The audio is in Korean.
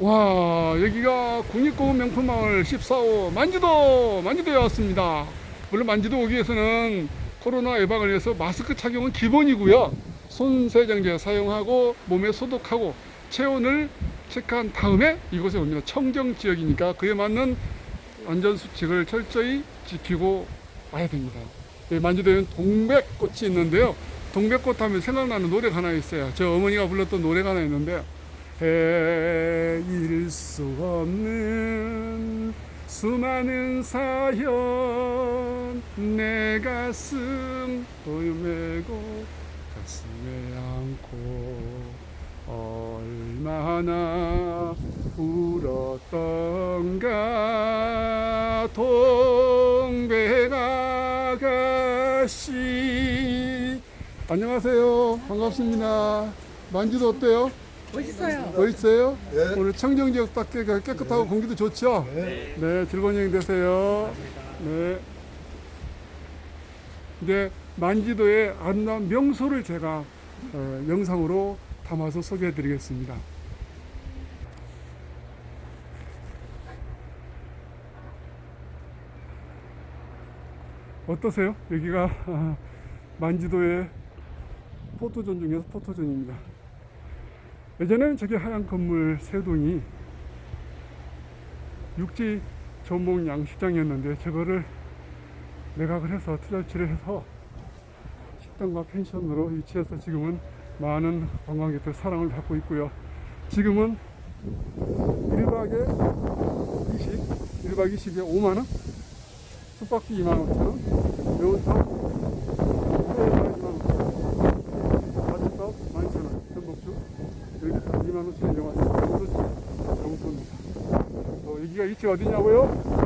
와 여기가 국립공원 명품마을 14호 만주도 만주도에 왔습니다. 물론 만주도 오기 위해서는 코로나 예방을 위해서 마스크 착용은 기본이고요. 손 세정제 사용하고 몸에 소독하고 체온을 체크한 다음에 이곳에 옵니다. 청정 지역이니까 그에 맞는 안전 수칙을 철저히 지키고 와야 됩니다. 이 만주도에는 동백꽃이 있는데요. 동백꽃 하면 생각나는 노래가 하나 있어요. 저 어머니가 불렀던 노래가 하나 있는데 헤일 수 없는 수많은 사연 내 가슴 도메고 가슴에 안고 얼마나 울었던가 동백아 가씨. 안녕하세요. 반갑습니다. 만주도 어때요? 멋있어요. 멋있어요? 오늘 청정지역 밖에 깨끗하고 공기도 좋죠? 네. 네, 즐거운 여행 되세요. 네. 이제 만지도의 아름다운 명소를 제가 어, 영상으로 담아서 소개해 드리겠습니다. 어떠세요? 여기가 아, 만지도의 포토존 중에서 포토존입니다. 예전에는 저기 하얀 건물 세 동이 육지 전복 양식장이었는데 저거를 매각을 해서 투자치를 해서 식당과 펜션으로 위치해서 지금은 많은 관광객들 사랑을 받고 있고요. 지금은 1박에 20, 1박 20에 5만원, 숙박비 2만 5천원, 매운탕 2만 5천원, 가족값 12,000원, 전복주 여기서 2만 5천원 이용하시면 명소입니다. 명소입니다. 어, 여기가 위치가 어디냐고요?